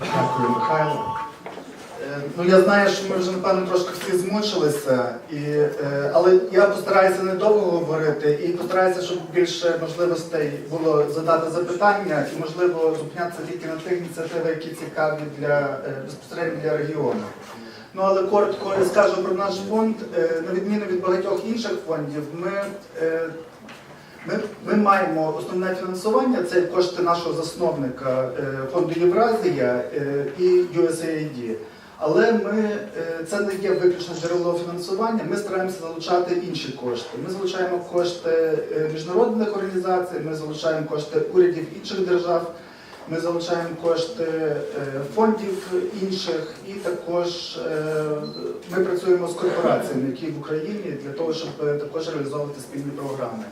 Дякую, Михайло. Е, Ну, я знаю, що ми вже, напевно, трошки всі змучилися, і, е, але я постараюся недовго говорити і постараюся, щоб більше можливостей було задати запитання і, можливо, зупинятися тільки на тих ініціативах, які цікаві для, е, безпосередньо для регіону. Ну, але коротко скажу про наш фонд. На відміну від багатьох інших фондів, ми ми, ми маємо основне фінансування, це кошти нашого засновника е, фонду Євразія е, і USAID. Але ми, е, це не є виключно джерело фінансування, ми стараємося залучати інші кошти. Ми залучаємо кошти міжнародних організацій, ми залучаємо кошти урядів інших держав, ми залучаємо кошти фондів інших і також ми працюємо з корпораціями, які в Україні для того, щоб також реалізовувати спільні програми.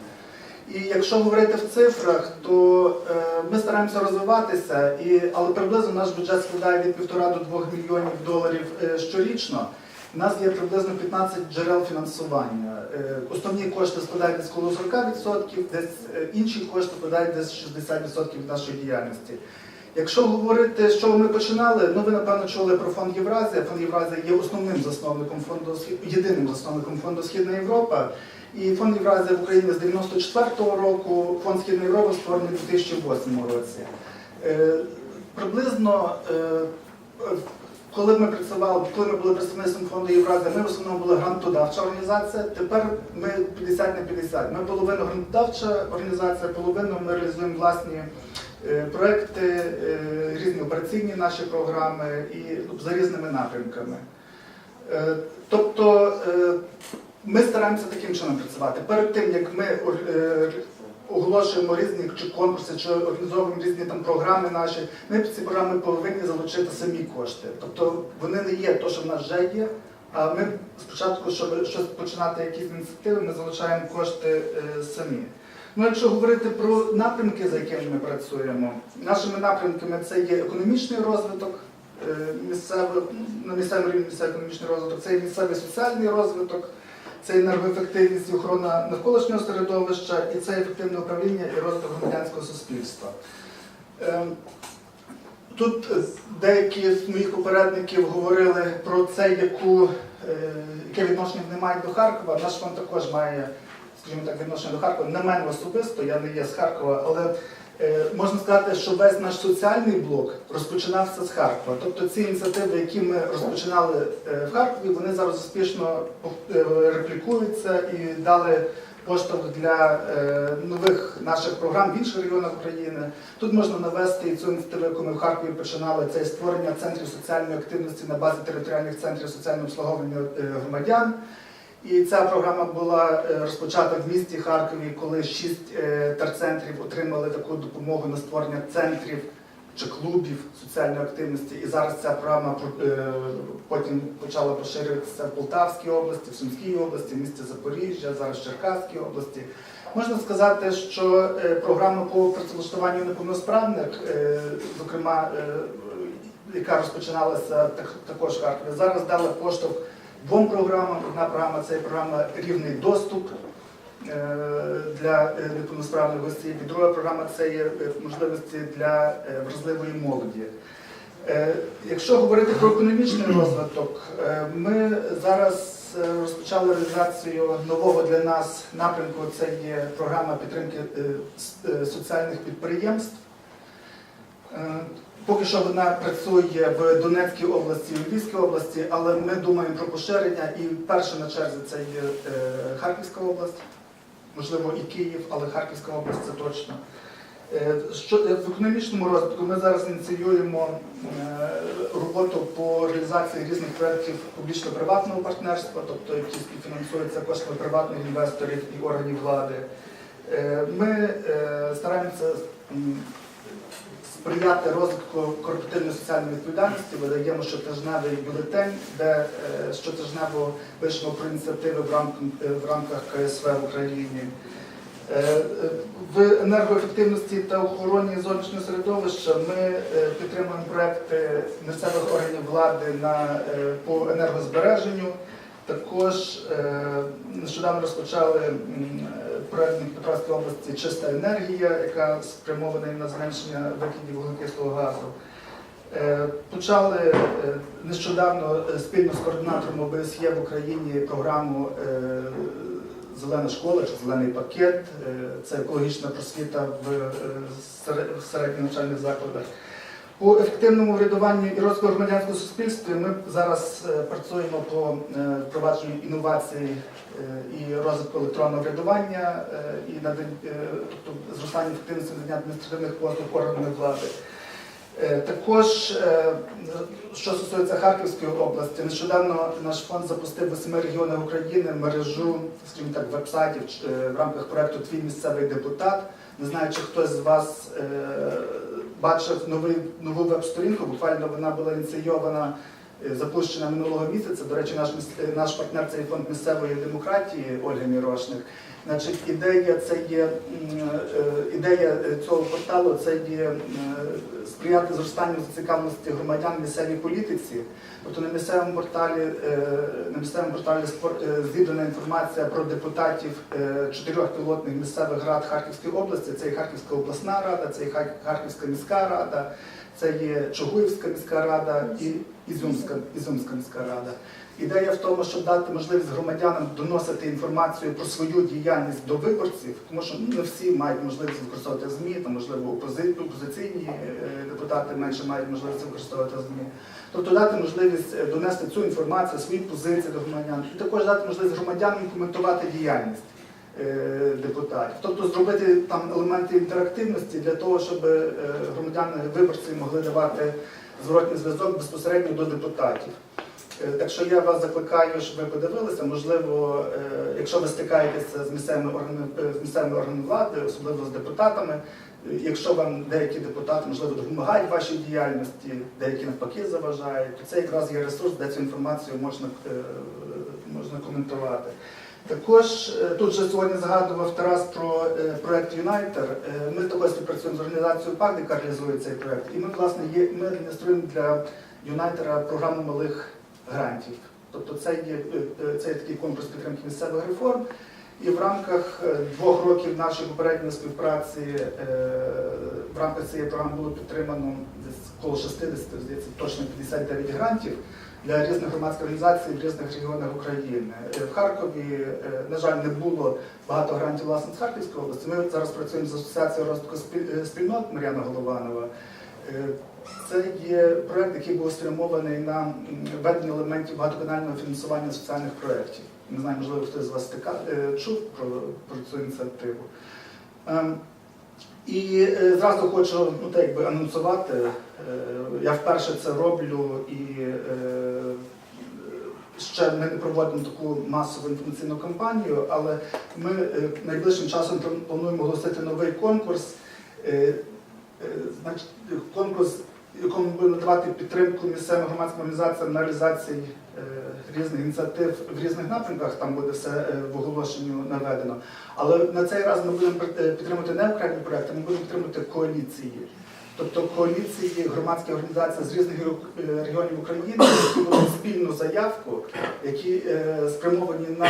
І якщо говорити в цифрах, то е, ми стараємося розвиватися, і, але приблизно наш бюджет складає від 1,5 до 2 мільйонів доларів е, щорічно. У нас є приблизно 15 джерел фінансування. Е, основні кошти складають десь коло 40%, десь інші кошти складають десь 60% нашої діяльності. Якщо говорити, з чого ми починали, ну ви напевно чули про фонд Євразія. Фонд Євразія є основним засновником фонду єдиним засновником фонду Східна Європа. І фонд Євразія в Україні з 94-го року, фонд Східна Європа створений у 2008 році. Е, Приблизно, е, коли ми працювали, коли ми були представництвом фонду Євразія, ми в основному були грантодавча організація. Тепер ми 50 на 50. Ми половину грантодавча організація, половину ми реалізуємо власні е, проекти, е, різні операційні наші програми і ну, за різними напрямками. Тобто ми стараємося таким чином працювати. Перед тим як ми е, оголошуємо різні чи конкурси, чи організовуємо різні там програми наші, ми ці програми повинні залучити самі кошти. Тобто вони не є то, що в нас вже є. А ми спочатку, щоб щось починати якісь ініціативи, ми залучаємо кошти е, самі. Ну, якщо говорити про напрямки, за якими ми працюємо, нашими напрямками це є економічний розвиток, е, місцевий, на місцевому рівні місцевий економічний розвиток, це є місцевий соціальний розвиток, це енергоефективність і охорона навколишнього середовища, і це ефективне управління і розвиток громадянського суспільства. Ем, Тут деякі з моїх попередників говорили про це, яку, е, яке відношення вони мають до Харкова. Наш фонд також має, скажімо так, відношення до Харкова. Не мене особисто, я не є з Харкова, але можна сказати, що весь наш соціальний блок розпочинався з Харкова. Тобто ці ініціативи, які ми розпочинали е, в Харкові, вони зараз успішно е, реплікуються і дали поштовх для е, нових наших програм в інших регіонах України. Тут можна навести і цю ініціативу, яку ми в Харкові починали, це створення центрів соціальної активності на базі територіальних центрів соціального обслуговування е, громадян. І ця програма була е, розпочата в місті Харкові, коли шість е, терцентрів отримали таку допомогу на створення центрів чи клубів соціальної активності. І зараз ця програма е, потім почала поширюватися в Полтавській області, в Сумській області, в місті Запоріжжя, зараз в Черкаській області. Можна сказати, що програма по працевлаштуванню неповносправних, зокрема, яка розпочиналася також в Харкові, зараз дала поштовх двом програмам. Одна програма це програма Рівний доступ е, для е, неповносправних осіб. І друга програма це є е, можливості для вразливої молоді. Якщо говорити про економічний розвиток, ми зараз розпочали реалізацію нового для нас напрямку. Це є програма підтримки соціальних підприємств. Е, Поки що вона працює в Донецькій області і Львівській області, але ми думаємо про поширення. І перша на черзі це є е, Харківська область, можливо, і Київ, але Харківська область це точно. Е, Що в економічному розвитку ми зараз ініціюємо е, роботу по реалізації різних проєктів публічно-приватного партнерства, тобто які співфінансуються коштами приватних інвесторів і органів влади. Е, Ми е, стараємося сприяти розвитку корпоративної соціальної відповідальності, видаємо щотижневий бюлетень, де е, щотижнево пишемо про ініціативи в рамках, КСВ в Україні. Е, е, В енергоефективності та охороні зовнішнього середовища ми підтримуємо проекти місцевих органів влади на, по енергозбереженню. Також нещодавно розпочали м, проект в Петровській області Чиста енергія, яка спрямована на зменшення викидів вуглекислого газу. Е, Почали е, нещодавно е, спільно з координатором ОБСЄ в Україні програму Зелена школа чи зелений пакет. Це екологічна просвіта в середніх навчальних закладах. По ефективному врядуванню і розвитку громадянського суспільства ми зараз е, працюємо по е, впровадженню інновацій е, і розвитку електронного врядування і тобто зростання ефективності надання адміністративних послуг органами влади. Також, що стосується Харківської області, нещодавно наш фонд запустив восьми регіонах України мережу, скажімо так, веб-сайтів в рамках проекту Твій місцевий депутат. Не знаю, чи хтось з вас бачив новий, нову веб-сторінку. Буквально вона була ініційована, е, запущена минулого місяця. До речі, наш, е, наш партнер це фонд місцевої демократії Ольга Мірошник. Значить, ідея це є е, ідея е, цього порталу це є е, сприяти зростанню зацікавленості громадян в місцевій політиці. Тобто на місцевому порталі на місцевому порталі зібрана інформація про депутатів чотирьох пілотних місцевих рад Харківської області. Це є Харківська обласна рада, це Хар- Харківська міська рада, це є Чугуївська міська рада і Ізюмська, Ізюмська міська рада. Ідея в тому, щоб дати можливість громадянам доносити інформацію про свою діяльність до виборців, тому що ну, не всі мають можливість використовувати ЗМІ, там, можливо, опозиційні е, депутати менше мають можливість використовувати ЗМІ. Тобто дати можливість е, донести цю інформацію, свої позиції до громадян, і також дати можливість громадянам коментувати діяльність е, депутатів. Тобто зробити там елементи інтерактивності для того, щоб громадяни виборці могли давати зворотній зв'язок безпосередньо до депутатів. Е, Так що я вас закликаю, щоб ви подивилися. Можливо, е, якщо ви стикаєтеся з місцевими органами е, з місцевими органами влади, особливо з депутатами, якщо вам деякі депутати можливо допомагають вашій діяльності, деякі навпаки заважають, то це якраз є ресурс, де цю інформацію можна, можна коментувати. Також тут же сьогодні згадував Тарас про проект Юнайтер. Ми також співпрацюємо з організацією ПАК, яка реалізує цей проект. І ми, власне, є, ми адмініструємо для Юнайтера програму малих грантів. Тобто це є, е, е, це є такий конкурс підтримки місцевих реформ. І в рамках е, двох років нашої попередньої співпраці в рамках цієї програми було підтримано коло 60, здається, точно 59 грантів для різних громадських організацій в різних регіонах України. В Харкові, на жаль, не було багато грантів власне з Харківської області. Ми зараз працюємо з асоціацією розвитку спіль- спільнот Мар'яна Голованова. Це є проект, який був спрямований на введення елементів багатоканального фінансування соціальних проєктів. Не знаю, можливо, хтось з вас стика- е, чув про, про цю ініціативу. Ем, І е, зразу хочу ну, так, якби, анонсувати. е, Я вперше це роблю і ще ми не проводимо таку масову інформаційну кампанію, але ми найближчим часом плануємо оголосити новий конкурс. Конкурс, якому будемо надавати підтримку місцевим громадським організаціям на реалізації е, різних ініціатив в різних напрямках, там буде все е, в оголошенню наведено. Але на цей раз ми будемо е, підтримувати не окремі проекти, ми будемо підтримувати коаліції. Тобто коаліції громадських організацій з різних регіонів України, будуть спільну заявку, які е, спрямовані на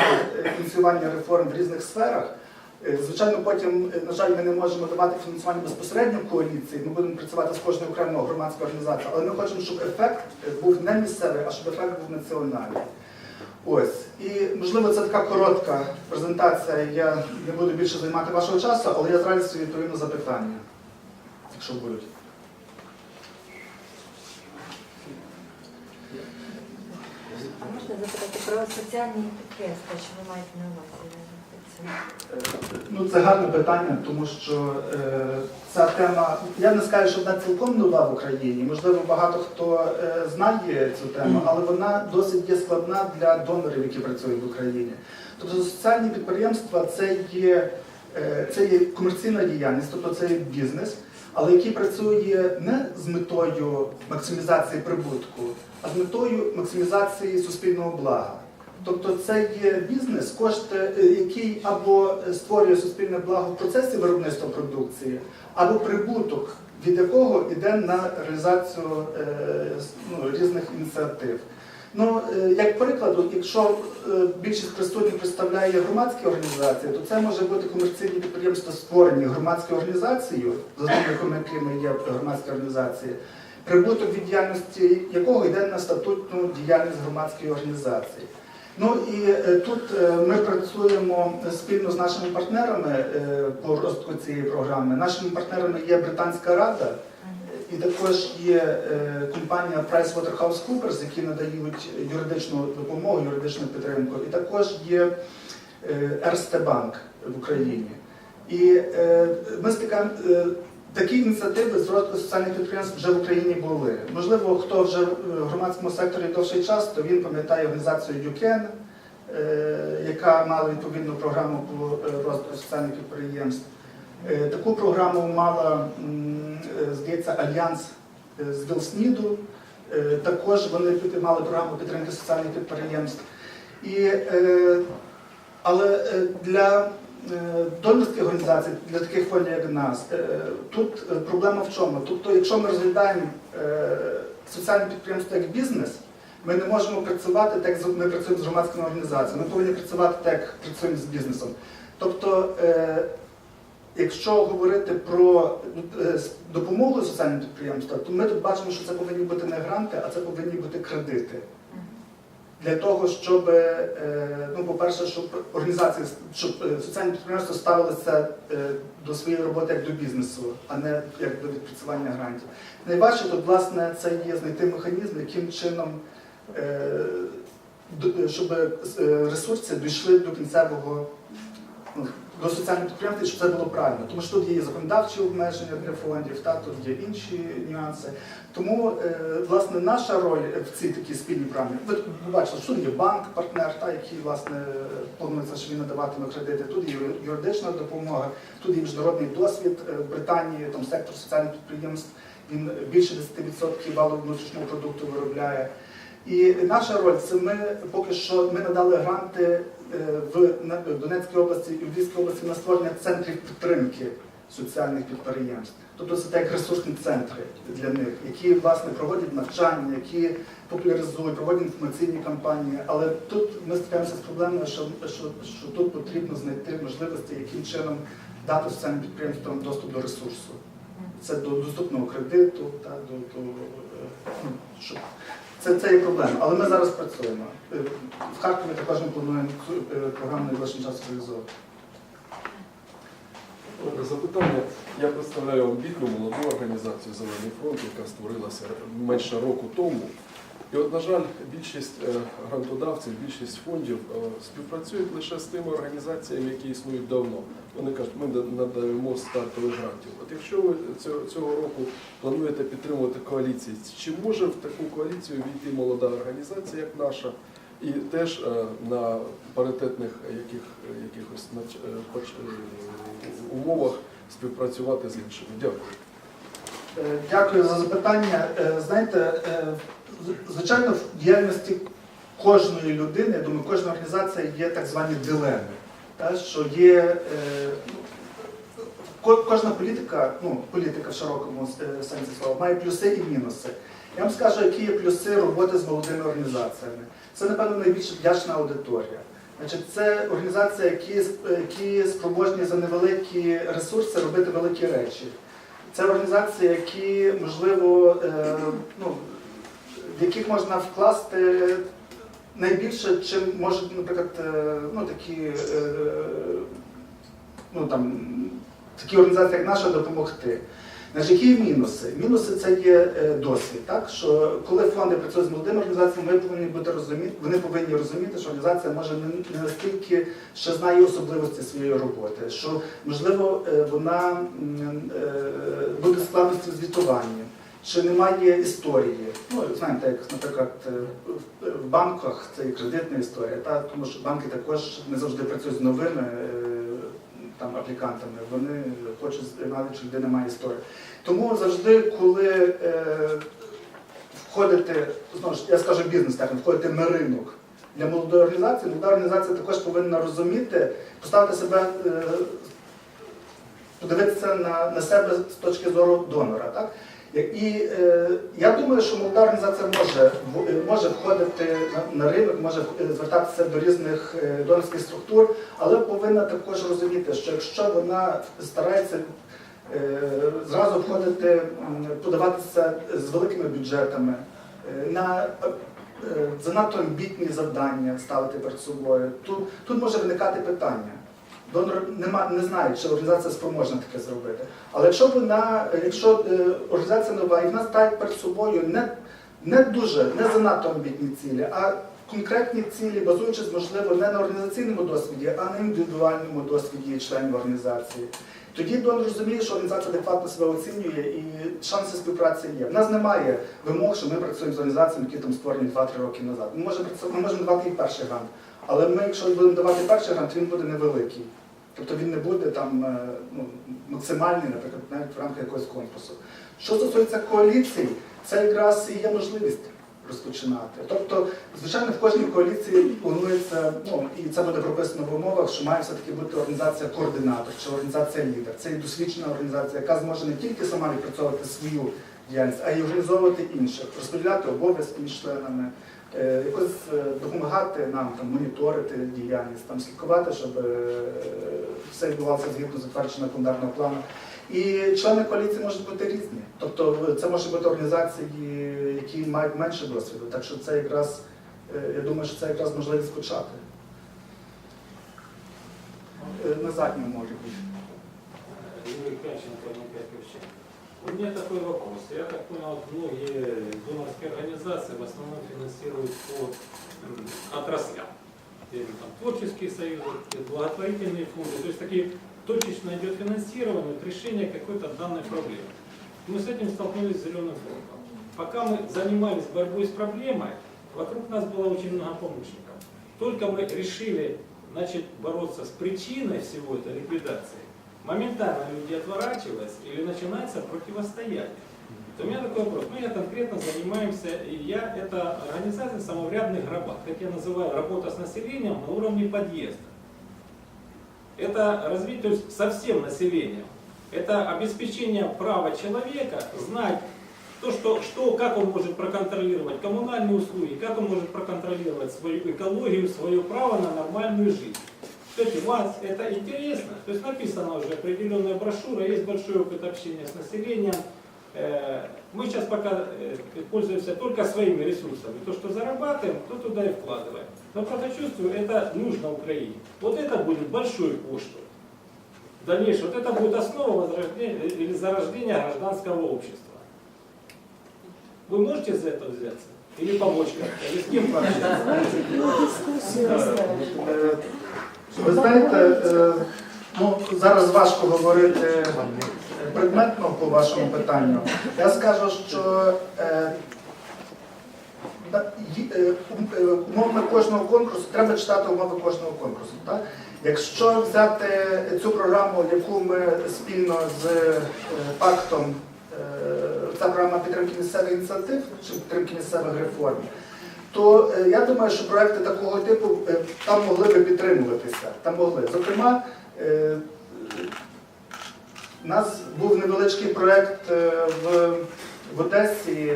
ініціювання реформ в різних сферах. Е, Звичайно, потім, е, на жаль, ми не можемо давати фінансування безпосередньо коаліції, ми будемо працювати з кожною окремою громадською організацією, але ми хочемо, щоб ефект е, був не місцевий, а щоб ефект був національний. Ось. І можливо це така коротка презентація. Я не буду більше займати вашого часу, але я з радістю відповім на запитання, якщо будуть. А можна запитати про соціальні підприємства, що ви маєте на увазі? Ну, це гарне питання, тому що е, ця тема, я не скажу, що вона цілком нова в Україні. Можливо, багато хто е, знає цю тему, але вона досить є складна для донорів, які працюють в Україні. Тобто соціальні підприємства це є, е, це є комерційна діяльність, тобто це є бізнес, але який працює не з метою максимізації прибутку, а з метою максимізації суспільного блага. Тобто це є бізнес, кошти, е, який або створює суспільне благо в процесі виробництва продукції, або прибуток, від якого йде на реалізацію е, ну, різних ініціатив. Ну, е, як приклад, от якщо е, більшість присутніх представляє громадські організації, то це може бути комерційні підприємства, створені громадською організацією, засновником якими є громадські організації, прибуток від діяльності якого йде на статутну діяльність громадської організації. Ну і е, тут ми працюємо спільно з нашими партнерами по розвитку цієї програми. Нашими партнерами є Британська Рада. І також є е, компанія PricewaterhouseCoopers, які надають юридичну допомогу, юридичну підтримку. І також є Ерсте Банк в Україні. І е, ми стикаємо, е, такі ініціативи з розвитку соціальних підприємств вже в Україні були. Можливо, хто вже в громадському секторі довший час, то він пам'ятає організацію е, яка мала відповідну програму по розвитку соціальних підприємств. Е, Таку програму мала, е, здається, альянс е, з Вілсніду. Також вони мали програму підтримки соціальних підприємств. І, але для донорських організацій, для таких фондів, як нас, тут проблема в чому? Тобто, якщо ми розглядаємо соціальне підприємство як бізнес, ми не можемо працювати так, як ми працюємо з громадськими організаціями. Ми повинні працювати так, як працюємо з бізнесом. Тобто, Якщо говорити про е, допомогу соціальним підприємствам, то ми тут бачимо, що це повинні бути не гранти, а це повинні бути кредити. Для того, щоб, е, ну, по-перше, щоб організації, щоб е, соціальні підприємства ставилися до своєї роботи як до бізнесу, а не як до відпрацювання грантів. Найважче тут, власне, це є знайти механізм, яким чином, щоб ресурси дійшли до кінцевого ну, до соціальних підприємств, щоб це було правильно. Тому що тут є законодавчі обмеження для фондів, та тут є інші нюанси. Тому, е, власне, наша роль в цій такій спільній програмі. Ви бачили, що тут є банк, партнер, та, який власне планується, що він надаватиме кредити. Тут є юридична допомога, тут є міжнародний досвід Е, в Британії, там сектор соціальних підприємств. Він більше 10% валового внутрішнього продукту виробляє. І наша роль це ми поки що ми надали гранти в Донецькій області і в Львівській області на створення центрів підтримки соціальних підприємств. Тобто це так ресурсні центри для них, які власне проводять навчання, які популяризують, проводять інформаційні кампанії. Але тут ми стикаємося з проблемою, що, що, що тут потрібно знайти можливості, яким чином дати соціальним підприємствам доступ до ресурсу. Це до доступного кредиту, та, до, до, е, ну, щоб це, це є проблема, але ми зараз працюємо. Е, В Харкові також ми плануємо цю е, програму найближчим часом реалізовувати. Добре, запитання. Я представляю амбітну молоду організацію Зелений фронт, яка створилася менше року тому. І от, на жаль, більшість е, грантодавців, більшість фондів е, співпрацюють лише з тими організаціями, які існують давно. Вони кажуть, ми надаємо стартових грантів. От якщо ви цього року плануєте підтримувати коаліції, чи може в таку коаліцію війти молода організація, як наша, і теж е, на паритетних яких, якихось нач- е, е, умовах співпрацювати з іншими? Дякую. Е, Дякую за запитання. Е, Знаєте, е, звичайно, в діяльності кожної людини, я думаю, кожна організація є так звані дилеми. Та, що є е, ну, кожна політика, ну, політика в широкому е, сенсі слова, має плюси і мінуси. Я вам скажу, які є плюси роботи з молодими організаціями. Це, напевно, найбільш вдячна аудиторія. Значить, це організації, які, які спроможні за невеликі ресурси робити великі речі. Це організації, які, можливо, е, ну, в яких можна вкласти найбільше, чим можуть, наприклад, е, ну, такі, е, ну, там, такі організації, як наша, допомогти. Значить, які мінуси? Мінуси це є е, досвід. Так? Що коли фонди працюють з молодими організаціями, ми повинні бути розуміти, вони повинні розуміти, що організація може не, настільки ще знає особливості своєї роботи, що можливо е, вона е, буде складності в звітуванні, чи немає історії. Ну, знаєте, як, наприклад, в- банках це і кредитна історія, та? тому що банки також не завжди працюють з новими там, аплікантами, вони хочуть знати, чи людина має історію. Тому завжди, коли е, входите, знову ж я скажу бізнес так входите на ринок для молодої організації, молода організація також повинна розуміти, поставити себе, е, подивитися на, на себе з точки зору донора. Так? І е, я думаю, що молода організація може, е, може входити на, на ринок, може е, звертатися до різних е, донорських структур, але повинна також розуміти, що якщо вона старається е, зразу входити, подаватися з великими бюджетами, на е, занадто амбітні завдання ставити перед собою. Тут, тут може виникати питання. Донор нема, не знає, чи організація спроможна таке зробити. Але якщо вона, якщо е, організація нова і вона ставить перед собою не, не дуже, не занадто амбітні цілі, а конкретні цілі, базуючись, можливо, не на організаційному досвіді, а на індивідуальному досвіді членів організації. Тоді донор розуміє, що організація адекватно себе оцінює і шанси співпраці є. В нас немає вимог, що ми працюємо з організаціями, які там створені 2-3 роки назад. Ми можемо, ми можемо давати їх перший грант. Але ми, якщо будемо давати перший грант, він буде невеликий. Тобто він не буде там е, ну, максимальний, наприклад, навіть в рамках якогось конкурсу. Що стосується коаліцій, це якраз і є можливість розпочинати. Тобто, звичайно, в кожній коаліції планується, ну і це буде прописано в умовах, що має все-таки бути організація координатор чи організація лідер. Це і досвідчена організація, яка зможе не тільки сама відпрацьовувати свою діяльність, а й організовувати інших, розподіляти обов'язки між членами, якось е, допомагати нам там моніторити діяльність, там слідкувати, щоб е, все відбувалося згідно затвердженого календарного плану. І члени коаліції можуть бути різні. Тобто це можуть бути організації, які мають менше досвіду. Так що це якраз, е, я думаю, що це якраз можливість почати. Е, На задньому може бути. У меня такой вопрос. Я так понял, многие донорские организации в основном финансируют по отраслям. Там творческие союзы, благотворительные фонды. То есть такие точечно идет финансирование решение какой-то данной проблемы. Мы с этим столкнулись с Зеленым фондом. Пока мы занимались борьбой с проблемой, вокруг нас было очень много помощников. Только мы решили начать бороться с причиной всего этой ликвидации, моментально люди отворачиваются или начинается противостояние. То у меня такой вопрос. Мы конкретно занимаемся, и я, это организация самоврядных гробат, как я называю, работа с населением на уровне подъезда. Это развитие то есть со всем населением. Это обеспечение права человека знать то, что, что, как он может проконтролировать коммунальные услуги, как он может проконтролировать свою экологию, свое право на нормальную жизнь. Кстати, вас это интересно? То есть написана уже определенная брошюра, есть большой опыт общения с населением. Э, Мы сейчас пока э, пользуемся только своими ресурсами. То, что зарабатываем, то туда и вкладываем. Но просто чувствую, это нужно Украине. Вот это будет большой поштовх. В дальнейшем, вот это будет основа возрождения или зарождения гражданского общества. Вы можете за это взяться? Или помочь как-то? Или с кем пообщаться? Ви знаєте, е, ну, зараз важко говорити предметно по вашому питанню. Я скажу, що е, е, ум- умовами кожного конкурсу треба читати умови кожного конкурсу. Так? Якщо взяти цю програму, яку ми спільно з пактом, ця програма підтримки місцевих ініціатив чи підтримки місцевих реформ, то е, я думаю, що проекти такого типу е, там могли би підтримуватися. Там могли. Зокрема, е, у нас був невеличкий проект е, в, в Одесі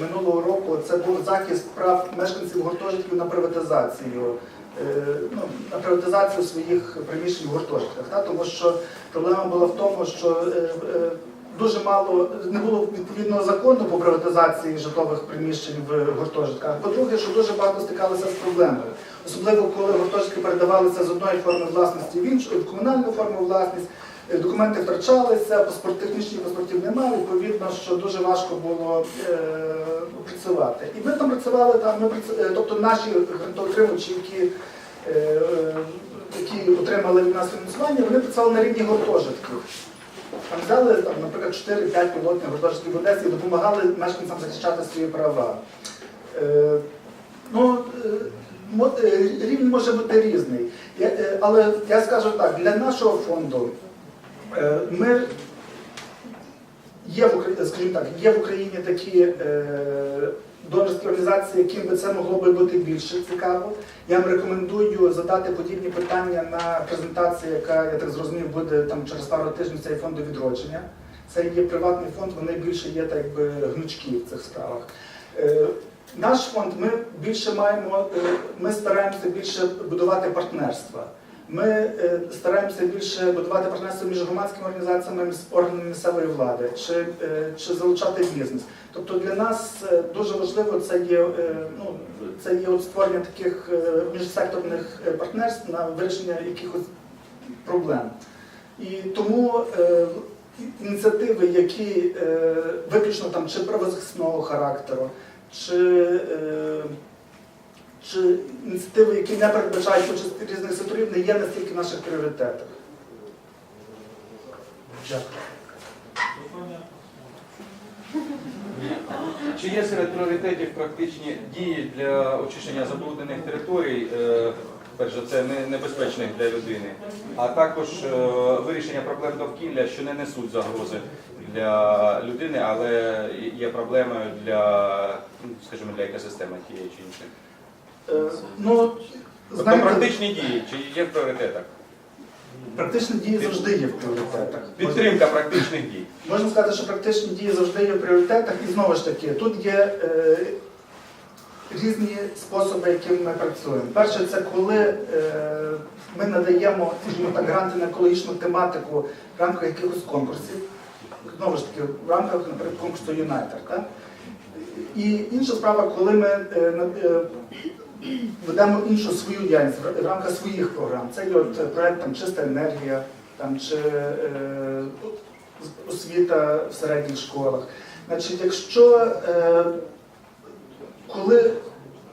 минулого року. Це був захист прав мешканців гуртожитків на приватизацію. Ну, на приватизацію своїх приміщень в гуртожитках. Тому що проблема була в тому, що дуже мало не було відповідного закону по приватизації житлових приміщень в гуртожитках. По-друге, що дуже багато стикалися з проблемою, особливо коли гуртожитки передавалися з одної форми власності в іншу, в комунальну форму власність. е, Документи втрачалися, паспорт, технічних паспортів немає, відповідно, що дуже важко було е, працювати. І ми там працювали, там, ми прац- е, тобто наші грантоотримувачі, які, е, е, які отримали від нас фінансування, вони працювали на рівні гуртожитків. Там взяли, там, наприклад, 4-5 пілотних гуртожитків в Одесі і допомагали мешканцям захищати свої права. Е, ну, е, е, рівень може бути різний. Я, е, але я скажу так, для нашого фонду е, ми є в Україні, скажімо так, є в Україні такі е, донорські організації, яким би це могло би бути більше цікаво. Я вам рекомендую задати подібні питання на презентації, яка, я так зрозумів, буде там через пару тижнів цей фонду відродження. Це є приватний фонд, вони більше є так якби гнучки в цих справах. Е, Наш фонд ми більше маємо, е, ми стараємося більше будувати партнерства. Ми е, стараємося більше будувати партнерство між громадськими організаціями з органами місцевої влади, чи, е, чи залучати бізнес. Тобто для нас е, дуже важливо це є, ну, це є от створення таких міжсекторних партнерств на вирішення якихось проблем. І тому ініціативи, які виключно там чи правозахисного характеру, чи, чи ініціативи, які не передбачають участь різних секторів, не є настільки в наших пріоритетах. Дякую. Чи є серед пріоритетів практичні дії для очищення забруднених територій, е, перш за це не- небезпечних для людини, а також е, вирішення проблем довкілля, що не несуть загрози для людини, але є проблемою для, ну, скажімо, для екосистеми тієї чи іншої? Е, ну, Тобто знаєте, практичні дії, чи є в пріоритетах? практичні дії завжди є в пріоритетах. Підтримка практичних дій. Можна сказати, що практичні дії завжди є в пріоритетах, і знову ж таки, тут є е, різні способи, якими ми працюємо. Перше, це коли е, ми надаємо скажімо так, гранти на екологічну тематику в рамках якихось конкурсів. Знову ж таки, в рамках, наприклад, конкурсу Юнайтер. І інша справа, коли ми е, е, ведемо іншу свою діяльність в рамках своїх програм. Це є от Чиста енергія там, чи е, освіта в середніх школах. Значить, якщо е, коли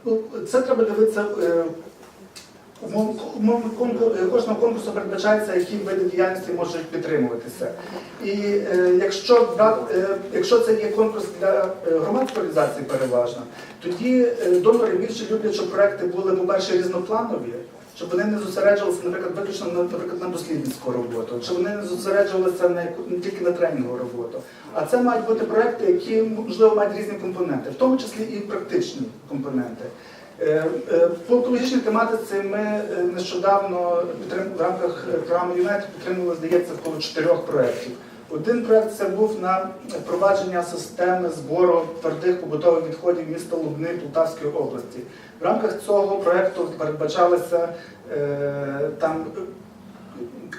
ну, це треба дивитися. Е, кожного конкурсу передбачається, які види діяльності можуть підтримуватися. І е, якщо, е, якщо це є конкурс для е, громадської організації переважно, тоді е, донори більше люблять, щоб проекти були, по-перше, різнопланові, щоб вони не зосереджувалися, наприклад, виключно на, наприклад, на дослідницьку роботу, щоб вони не зосереджувалися на, не тільки на тренінгову роботу. А це мають бути проекти, які, можливо, мають різні компоненти, в тому числі і практичні компоненти. Е, е, По екологічній тематиці ми е, нещодавно в рамках е, програми ЮНЕТ підтримували, здається, коло чотирьох проєктів. Один проєкт це був на впровадження системи збору твердих побутових відходів міста Лубни Полтавської області. В рамках цього проєкту передбачалися там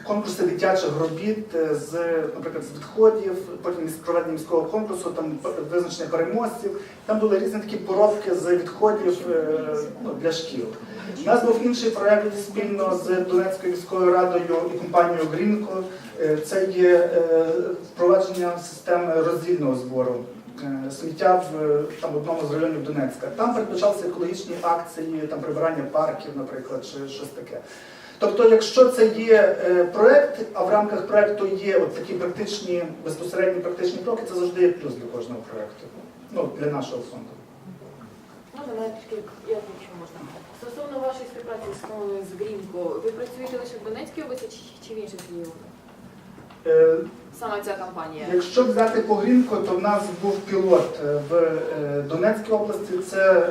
конкурси дитячих робіт е, з, наприклад, з відходів, потім із проведення міського конкурсу, там визначення переможців. Там були різні такі поробки з відходів е, ну, для шкіл. У нас був інший проєкт спільно з Донецькою міською радою і компанією Грінко. Е, Це є впровадження системи роздільного збору сміття в там, одному з районів Донецька. Там передбачалися екологічні акції, там прибирання парків, наприклад, чи щось таке. Тобто, якщо це є проєкт, проект, а в рамках проекту є от такі практичні, безпосередні практичні кроки, це завжди є плюс для кожного проекту. Ну, для нашого фонду. Можна мене тільки, я якщо можна. Стосовно вашої співпраці з, ну, Грінко, ви працюєте лише в Донецькій області чи в інших регіонах? Е, Саме ця компанія. Якщо взяти Когрінко, то в нас був пілот е, в е, Донецькій області. Це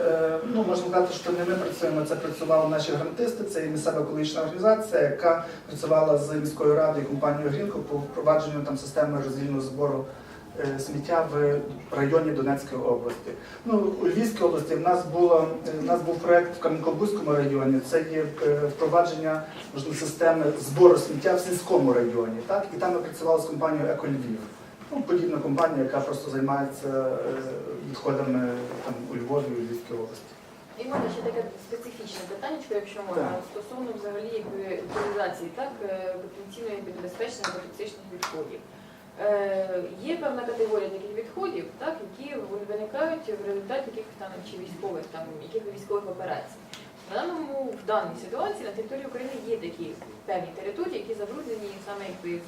ну можна сказати, що не ми працюємо. Це працювали наші грантисти. Це і місцева екологічна організація, яка працювала з міською радою і компанією Грінко по впровадженню там системи роздільного збору сміття в районі Донецької області. Ну у Львівській області в нас було е, в нас був проект в Кам'янко-Бузькому районі. Це є е, впровадження можливо, системи збору сміття в сільському районі. Так і там ми працювали з компанією «Екольвів». Ну, подібна компанія, яка просто займається е, відходами там у Львові у Львівській області. І можна ще таке специфічне питання, якщо можна, Так. стосовно взагалі якби, утилізації, так, е, потенційно якби, небезпечних або токсичних відходів. Е, є певна категорія таких відходів, так, які виникають в результаті якихось там чи військових там яких військових операцій. На даному в даній ситуації на території України є такі певні території, які забруднені саме якби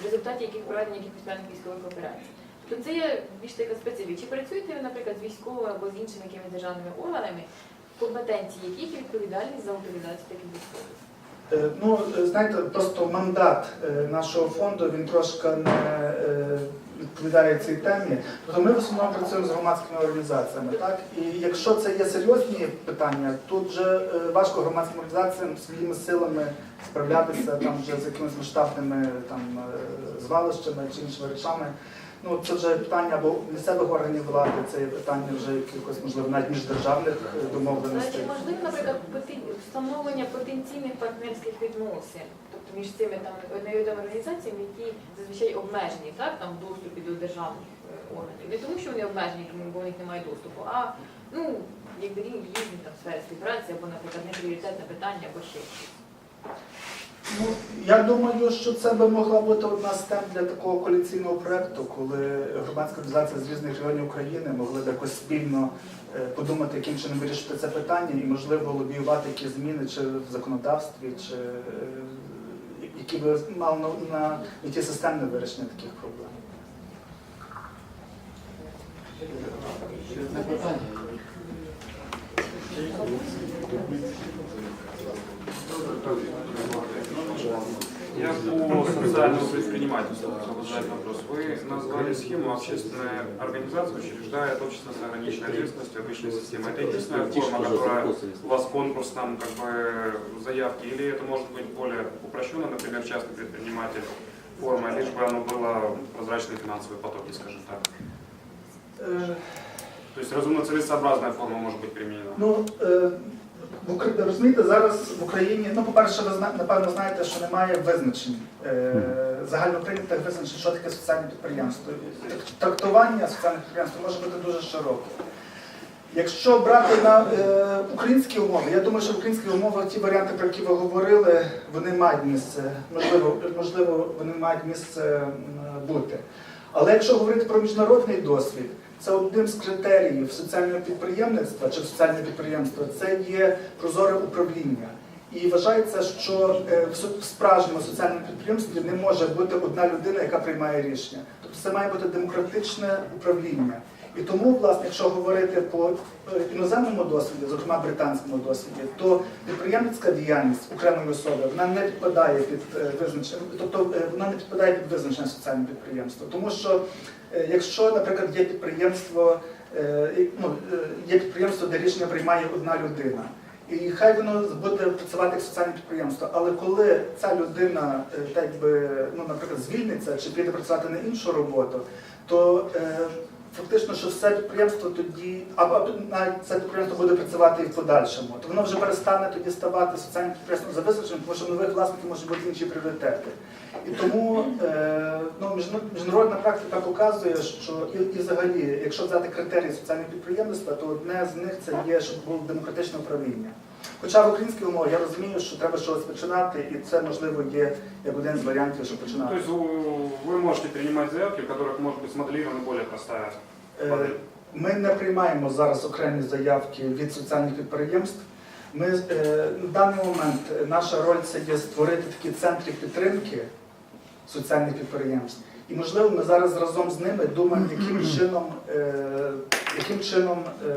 в результаті яких проведення якихось певних військових операцій. Тобто це є більш така специфіка. Чи працюєте ви, наприклад, з військовими або з іншими якимись державними органами, компетенції яких відповідальність за утилізацію таких відходів? Е, Ну, е, знаєте, просто мандат е, нашого фонду він трошки не відповідає цій темі. Тобто ми в основному працюємо з громадськими організаціями. Так? І якщо це є серйозні питання, тут же важко громадським організаціям своїми силами справлятися там вже з якимись масштабними там, звалищами чи іншими речами. Ну це вже питання або місцевих органів влади, це є питання вже якихось, можливо, навіть міждержавних е, домовленостей. Значить, можливо, наприклад, встановлення потенційних партнерських відносин, тобто між цими там невідомими організаціями, які зазвичай обмежені так, там, в доступі до державних е, органів. Не тому, що вони обмежені, тому бо у них немає доступу, а ну, якби рі- різні там сфери співпраці, або, наприклад, не пріоритетне питання, або ще щось. Ну, я думаю, що це би могла бути одна з тем для такого коаліційного проєкту, коли громадська організація з різних регіонів України могли б якось спільно е, подумати, яким чином вирішити це питання, і можливо лобіювати якісь зміни чи в законодавстві, чи е, які би мали на, меті системне вирішення таких проблем. Одне питання. Я по социальному предпринимательству хотел задать вопрос. Вы назвали схему общественная организация учреждает общество с ограниченной ответственностью, обычная система. Это единственная форма, которая у вас конкурс там как бы заявки, или это может быть более упрощенно, например, частный предприниматель форма, лишь бы оно было прозрачные финансовые потоки, скажем так. Е, То есть разумно целесообразная форма может быть применена. Ну, е, в Укра- розумієте, зараз в Україні, ну, по-перше, ви напевно знаєте, що немає визначень, е, загальноприйнятих визначень, що таке соціальне підприємство. Трактування соціальних підприємств може бути дуже широке. Якщо брати на е, українські умови, я думаю, що в українських умовах ті варіанти, про які ви говорили, вони мають місце, можливо, можливо, вони мають місце бути. Але якщо говорити про міжнародний досвід, це одним з критеріїв соціального підприємництва чи соціальне підприємство це є прозоре управління. І вважається, що е, в справжньому соціальному підприємстві не може бути одна людина, яка приймає рішення. Тобто це має бути демократичне управління. І тому, власне, якщо говорити по е, іноземному досвіді, зокрема британському досвіді, то підприємницька діяльність окремої особи вона не підпадає під е, визначення, тобто е, вона не підпадає під визначення соціального підприємства. Тому що якщо, наприклад, є підприємство, ну, є підприємство, де рішення приймає одна людина. І хай воно буде працювати як соціальне підприємство, але коли ця людина, так би, ну, наприклад, звільниться чи піде працювати на іншу роботу, то фактично, що все підприємство тоді, або навіть це підприємство буде працювати і в подальшому, то воно вже перестане тоді ставати соціальним підприємством за визначенням, тому що нових власників можуть бути інші пріоритети. І тому е, ну, міжнародна практика показує, що і, і взагалі, якщо взяти критерії соціального підприємництва, то одне з них це є, щоб було демократичне управління. Хоча в українській умові я розумію, що треба щось починати, і це можливо є як один з варіантів, щоб То починати. есть вы, вы можете принимать заявки, в которых может быть смоделирована более простая Е, модель. Ми не приймаємо зараз окремі заявки від соціальних підприємств. Ми е, на даний момент е, наша роль це є створити такі центри підтримки соціальних підприємств. І можливо, ми зараз разом з ними думаємо, яким чином, е, яким чином е,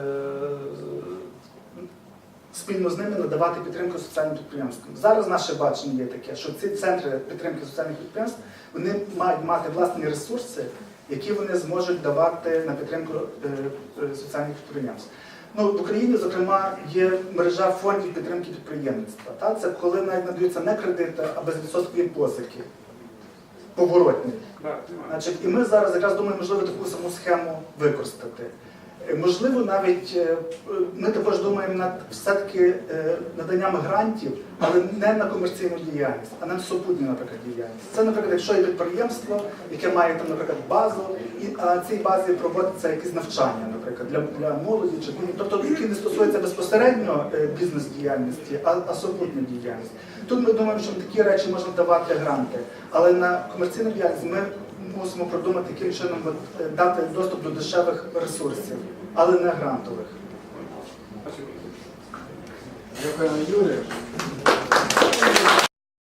спільно з ними надавати підтримку соціальним підприємствам. Зараз наше бачення є таке, що ці центри підтримки соціальних підприємств вони мають мати власні ресурси, які вони зможуть давати на підтримку е, е, соціальних підприємств. Ну, в Україні, зокрема, є мережа фондів підтримки підприємництва. Та? Це коли навіть надаються не кредити, а безвідсоткові позики. Поворотні. Значить, і ми зараз якраз думаємо, можливо, таку саму схему використати. Е, Можливо, навіть е, ми також думаємо над все-таки е, наданням грантів, але не на комерційну діяльність, а на супутню, наприклад, діяльність. Це, наприклад, якщо є підприємство, яке має там, наприклад, базу, і на цій базі проводиться якісь навчання, наприклад, для, для молоді чи тобто, які не стосуються безпосередньо бізнес-діяльності, а, а супутню діяльність. Тут ми думаємо, що такі речі можна давати гранти, але на комерційну діяльність ми мусимо продумати, яким чином е, дати доступ до дешевих ресурсів, але не грантових. Дякую, Юрій.